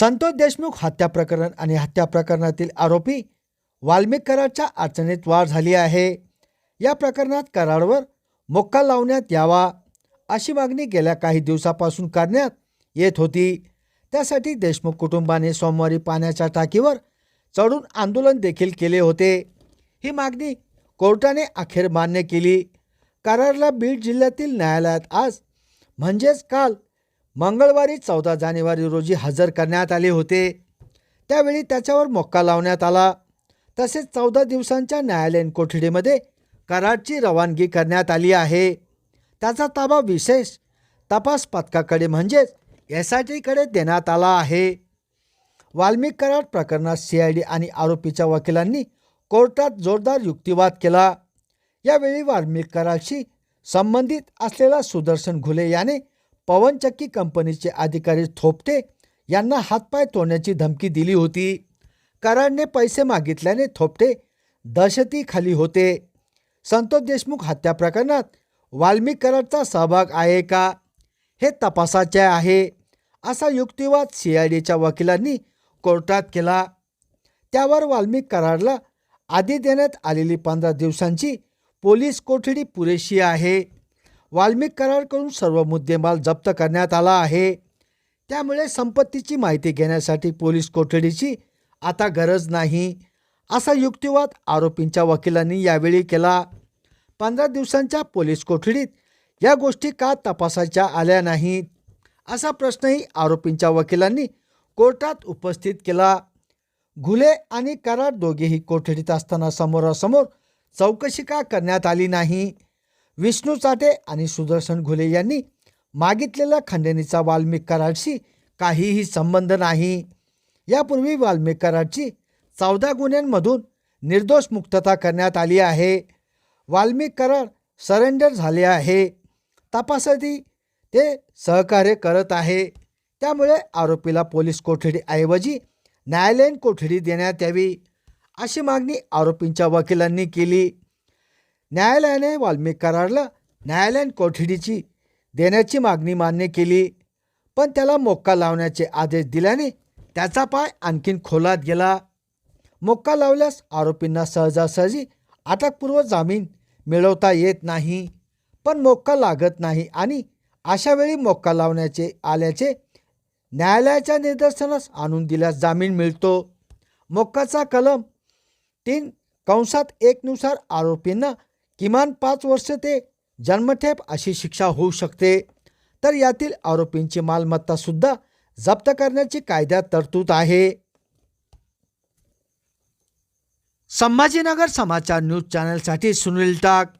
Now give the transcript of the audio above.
संतोष देशमुख हत्या प्रकरण आणि हत्या प्रकरणातील आरोपी वाल्मिक कराडच्या अडचणीत वाढ झाली आहे. या प्रकरणात कराडवर मोक्का लावण्यात यावा अशी मागणी गेल्या काही दिवसापासून करण्यात येत होती. त्यासाठी देशमुख कुटुंबाने सोमवारी पाण्याच्या टाकीवर चढून आंदोलन देखील केले होते. ही मागणी कोर्टाने अखेर मान्य केली. कराडला बीड जिल्ह्यातील न्यायालयात आज म्हणजेच काल मंगळवारी चौदा जानेवारी रोजी हजर करण्यात आले होते. त्यावेळी त्याच्यावर मोक्का लावण्यात आला. तसेच चौदा दिवसांच्या न्यायालयीन कोठडीमध्ये कराडची रवानगी करण्यात आली आहे. त्याचा ताबा विशेष तपास पथकाकडे म्हणजेच एस आय टीकडे देण्यात आला आहे. वाल्मिक कराड प्रकरणात सी आय डी आणि आरोपीच्या वकिलांनी कोर्टात जोरदार युक्तिवाद केला. यावेळी वाल्मिक कराडशी संबंधित असलेला सुदर्शन घुले याने पवनचक्की कंपनीचे अधिकारी थोपटे यांना हातपाय तोडण्याची धमकी दिली होती. कराडने पैसे मागितल्याने थोपटे दहशतीखाली होते. संतोष देशमुख हत्या प्रकरणात वाल्मिक कराडचा सहभाग आहे का? हे तपासाचे आहे. असा युक्तिवाद सी आय डीच्या वकिलांनी कोर्टात केला. त्यावर वाल्मिक कराडला आधी देण्यात आलेली पंधरा दिवसांची पोलीस कोठडी पुरेशी आहे. वाल्मिक कराडकडून सर्व मुद्देमाल जप्त करण्यात आला आहे. त्यामुळे संपत्तीची माहिती घेण्यासाठी पोलीस कोठडीची आता गरज नाही असा युक्तिवाद आरोपींच्या वकिलांनी यावेळी केला. पंधरा दिवसांच्या पोलीस कोठडीत या गोष्टी का तपासायच्या आल्या नाहीत असा प्रश्नही आरोपींच्या वकिलांनी कोर्टात उपस्थित केला. घुले आणि करार दोघेही कोठडीत असताना समोरासमोर चौकशी का करण्यात आली नाही? विष्णू चाटे आणि सुदर्शन घुले यांनी मागितलेल्या खंडणीचा वाल्मिक कराडशी काहीही संबंध नाही. यापूर्वी वाल्मिक कराडची चौदा गुन्ह्यांमधून निर्दोष मुक्तता करण्यात आली आहे. वाल्मिक कराड सरेंडर झाले आहे. तपासासाठी ते सहकार्य करत आहे. त्यामुळे आरोपीला पोलीस कोठडीऐवजी न्यायालयीन कोठडी देण्यात यावी अशी मागणी आरोपींच्या वकिलांनी केली. न्यायालयाने वाल्मिक करारला न्यायालयीन कोठडीची देण्याची मागणी मान्य केली. पण त्याला मोक्का लावण्याचे आदेश दिल्याने त्याचा पाय आणखीन खोलात गेला. मोक्का लावल्यास आरोपींना सहजासहजी अटकपूर्व जामीन मिळवता येत नाही. पण मोक्का लागत नाही आणि अशा वेळी मोक्का लावण्याचे आल्याचे न्यायालयाच्या निदर्शनास आणून दिल्यास जामीन मिळतो. मोक्काचा कलम तीन कंसात एकनुसार आरोपींना किमान पाच वर्ष ते जन्मठेप अशी शिक्षा होऊ शकते. तर यातील आरोपींची मालमत्तासुद्धा जप्त करण्याची कायद्यात तरतूद आहे. संभाजीनगर समाचार न्यूज चॅनलसाठी सुनील टाक.